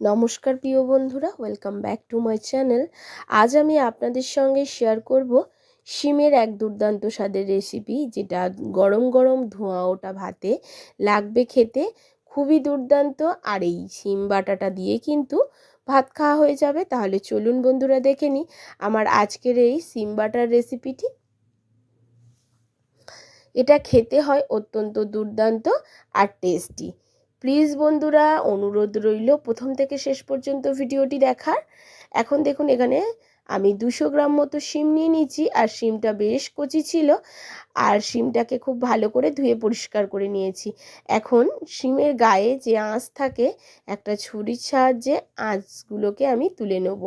নমস্কার প্রিয় বন্ধুরা welcome back to my channel আজ আমি আপনাদের সঙ্গে শেয়ার করব শিমের এক দুর্দান্ত স্বাদের রেসিপি যেটা গরম গরম ধোঁয়া ওটা ভাতে লাগবে খেতে, খুবই দুর্দান্ত। আর এই শিম বাটাটা দিয়ে কিন্তু ভাত খাওয়া হয়ে যাবে। তাহলে চলুন বন্ধুরা দেখে নিই আমার আজকের এই সিম বাটার রেসিপিটি এটা খেতে হয় অত্যন্ত দুর্দান্ত আর টেস্টি প্লিজ বন্ধুরা, অনুরোধ রইল প্রথম থেকে শেষ পর্যন্ত ভিডিওটি দেখার। এখন দেখুন এখানে আমি দুশো গ্রাম মতো শিম নিয়ে নিয়েছি, আর শিমটা বেশ কচি ছিল, আর শিমটাকে খুব ভালো করে ধুয়ে পরিষ্কার করে নিয়েছি। এখন শিমের গায়ে যে আঁশ থাকে, একটা ছুরির সাহায্যে আঁশগুলোকে আমি তুলে নেব।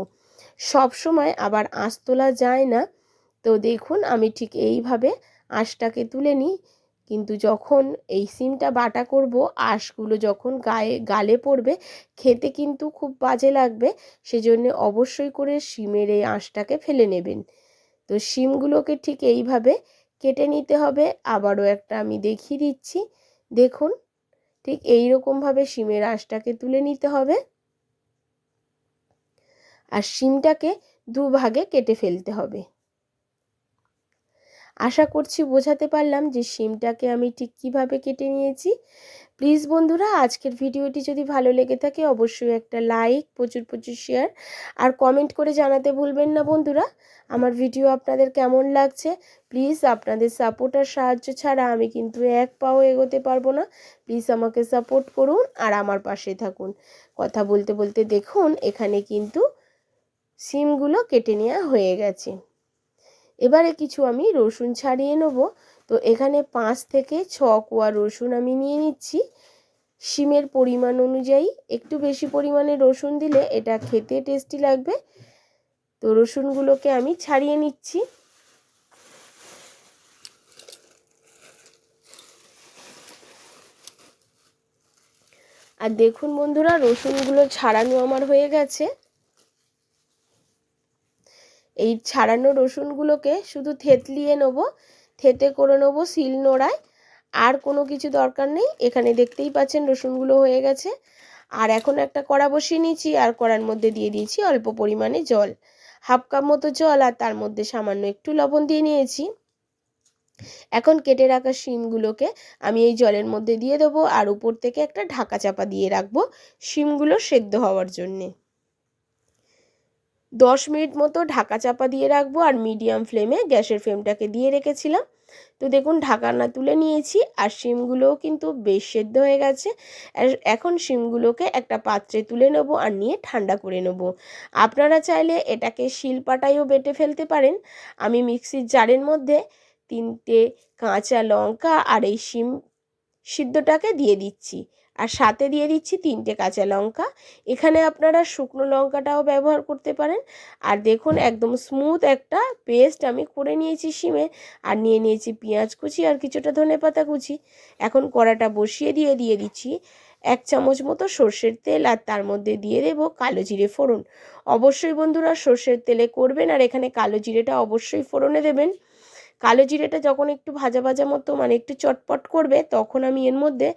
সব সময় আবার আঁশ তোলা যায় না। তো দেখুন আমি ঠিক এইভাবে আঁশটাকে তুলে নিই কিন্তু যখন এই সিমটা বাটা করব, আঁশগুলো যখন গায়ে, গালে পড়বে, খেতে কিন্তু খুব বাজে লাগবে। সেজন্য অবশ্যই করে শিমের এই আঁশটাকে ফেলে নেবেন। তো শিমগুলোকে ঠিক এইভাবে কেটে নিতে হবে। আবারও একটা আমি দেখিয়ে দিচ্ছি। দেখুন, ঠিক এই রকমভাবে শিমের আঁশটাকে তুলে নিতে হবে। আর শিমটাকে দুভাগে কেটে ফেলতে হবে। আশা করছি বোঝাতে পারলাম যে সিমটাকে আমি ঠিক কীভাবে কেটে নিয়েছি। প্লিজ বন্ধুরা, আজকের ভিডিওটি যদি ভালো লেগে থাকে, অবশ্যই একটা লাইক প্রচুর প্রচুর শেয়ার আর কমেন্ট করে জানাতে ভুলবেন না বন্ধুরা। আমার ভিডিও আপনাদের কেমন লাগছে? প্লিজ আপনাদের সাপোর্ট আর সাহায্য ছাড়া আমি কিন্তু এক পাও এগোতে পারব না। প্লিজ আমাকে সাপোর্ট করুন আর আমার পাশে থাকুন। কথা বলতে বলতে দেখুন, এখানে কিন্তু সিমগুলো কেটে নেওয়া হয়ে গেছে। এবারে কিছু আমি রসুন ছাড়িয়ে নেব। তো এখানে পাঁচ থেকে ছ কোয়া রসুন আমি নিয়ে নিচ্ছি। শিমের পরিমাণ অনুযায়ী একটু বেশি পরিমাণে রসুন দিলে এটা খেতে টেস্টি লাগবে। তো রসুনগুলোকে আমি ছাড়িয়ে নিচ্ছি। আর দেখুন বন্ধুরা, রসুনগুলো ছাড়ানো আমার হয়ে গেছে। এই ছাড়ানো রসুনগুলোকে শুধু থেতলিয়ে নেব, থেতে করে নেব শিল নোড়ায়। আর কোনো কিছু দরকার নেই, এখানে দেখতেই পাচ্ছেন রসুনগুলো হয়ে গেছে। আর এখন একটা কড়া বসিয়ে নিয়েছি, আর কড়ার মধ্যে দিয়ে দিয়েছি অল্প পরিমাণে জল। হাফ কাপ মতো জল, আর তার মধ্যে সামান্য একটু লবণ দিয়ে নিয়েছি। এখন কেটে রাখা শিমগুলোকে আমি এই জলের মধ্যে দিয়ে দেবো, আর উপর থেকে একটা ঢাকা চাপা দিয়ে রাখব শিমগুলো সেদ্ধ হওয়ার জন্যে। দশ মিনিট মতো ঢাকা চাপা দিয়ে রাখব আর মিডিয়াম ফ্লেমে গ্যাসের ফ্লেমটাকে দিয়ে রেখেছিলাম। তো দেখুন ঢাকানা তুলে নিয়েছি আর শিমগুলোও কিন্তু বেশ সেদ্ধ হয়ে গেছে। এখন শিমগুলোকে একটা পাত্রে তুলে নেব আর নিয়ে ঠান্ডা করে নেব। আপনারা চাইলে এটাকে শিলপাটাইও বেটে ফেলতে পারেন। আমি মিক্সির জারের মধ্যে তিনটে কাঁচা লঙ্কা আর এই শিম সিদ্ধটাকে দিয়ে দিচ্ছি। আর সাথে দিয়ে দিচ্ছি তিনটে কাঁচা লঙ্কা। এখানে আপনারা শুকনো লঙ্কাটাও ব্যবহার করতে পারেন। আর দেখুন, একদম স্মুথ একটা পেস্ট আমি করে নিয়েছি শিমে। আর নিয়ে নিয়েছি পেঁয়াজ কুচি আর কিছুটা ধনে পাতা কুচি। এখন কড়াটা বসিয়ে দিয়ে দিয়ে দিচ্ছি এক চামচ মতো সর্ষের তেল আর তার মধ্যে দিয়ে দেবো কালো জিরে ফোড়ন। অবশ্যই বন্ধুরা সর্ষের তেলে করবেন আর এখানে কালো জিরেটা অবশ্যই ফোড়নে দেবেন। কালো জিরেটা যখন একটু ভাজা ভাজা মতো মানে একটু চটপট করবে, তখন আমি এর মধ্যে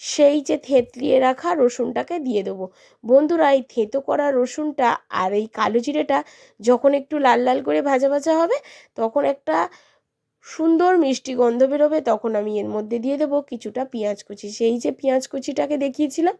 সেই যে থেতলিয়ে রাখা রসুনটাকে দিয়ে দেবো। বন্ধুরা, এই থেতো করা রসুনটা আর এই কালো জিরেটা যখন একটু লাল লাল করে ভাজা ভাজা হবে, তখন একটা সুন্দর মিষ্টি গন্ধ বেরোবে, তখন আমি এর মধ্যে দিয়ে দেবো কিছুটা পেঁয়াজ কুচি। সেই যে পেঁয়াজ কুচিটাকে দেখিয়েছিলাম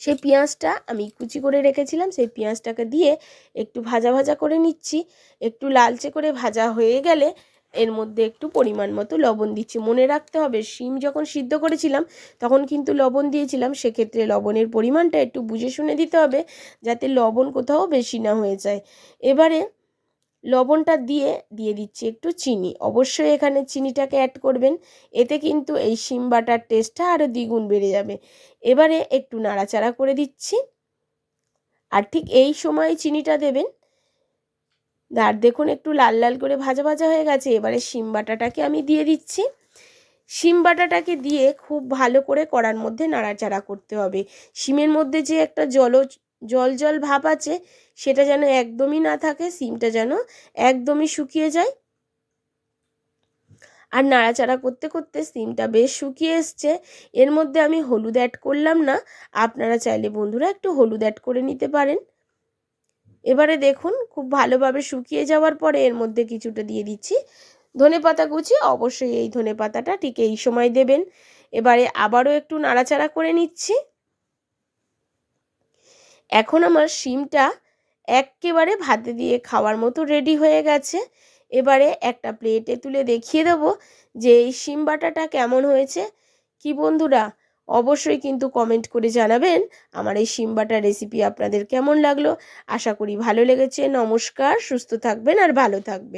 সেই পেঁয়াজটা আমি কুচি করে রেখেছিলাম, সেই পেঁয়াজটাকে দিয়ে একটু ভাজা ভাজা করে নিচ্ছি। একটু লালচে করে ভাজা হয়ে গেলে এর মধ্যে একটু পরিমাণ মতো লবণ দিচ্ছি। মনে রাখতে হবে, শিম যখন সিদ্ধ করেছিলাম, তখন কিন্তু লবণ দিয়েছিলাম। সেক্ষেত্রে লবণের পরিমাণটা একটু বুঝে শুনে দিতে হবে, যাতে লবণ কোথাও বেশি না হয়ে যায়। এবারে লবণটা দিয়ে দিয়ে দিচ্ছি একটু চিনি। অবশ্যই এখানে চিনিটাকে অ্যাড করবেন, এতে কিন্তু এই শিম বাটার টেস্টটা আরও দ্বিগুণ বেড়ে যাবে। এবারে একটু নাড়াচাড়া করে দিচ্ছি। আর ঠিক এই সময় চিনিটা দেবেন। আর দেখুন একটু লাল লাল করে ভাজা ভাজা হয়ে গেছে, এবারে শিম বাটাটাকে আমি দিয়ে দিচ্ছি। শিম বাটাটাকে দিয়ে খুব ভালো করে কড়ার মধ্যে নাড়াচাড়া করতে হবে। শিমের মধ্যে যে একটা জল জল জল ভাব আছে, সেটা যেন একদমই না থাকে, সিমটা যেন একদমই শুকিয়ে যায়। আর নাড়াচাড়া করতে করতে সিমটা বেশ শুকিয়ে এসছে। এর মধ্যে আমি হলুদ অ্যাড করলাম না, আপনারা চাইলে বন্ধুরা একটু হলুদ অ্যাড করে নিতে পারেন। এবারে দেখুন, খুব ভালোভাবে শুকিয়ে যাওয়ার পরে এর মধ্যে কিছুটা দিয়ে দিচ্ছি ধনে পাতা কুচি, অবশ্যই এই ধনে পাতাটা ঠিক এই সময় দেবেন। এবারে আবারও একটু নাড়াচাড়া করে নিচ্ছি। এখন আমার শিমটা একেবারে ভাতে দিয়ে খাওয়ার মতো রেডি হয়ে গেছে। এবারে একটা প্লেটে তুলে দেখিয়ে দেব যে এই শিম বাটাটা কেমন হয়েছে। কি বন্ধুরা, অবশ্যই কিন্তু কমেন্ট করে জানাবেন আমার এই শিম বাটার রেসিপি আপনাদের কেমন লাগল। আশা করি ভালো লেগেছে। নমস্কার, সুস্থ থাকবেন আর ভালো থাকবেন।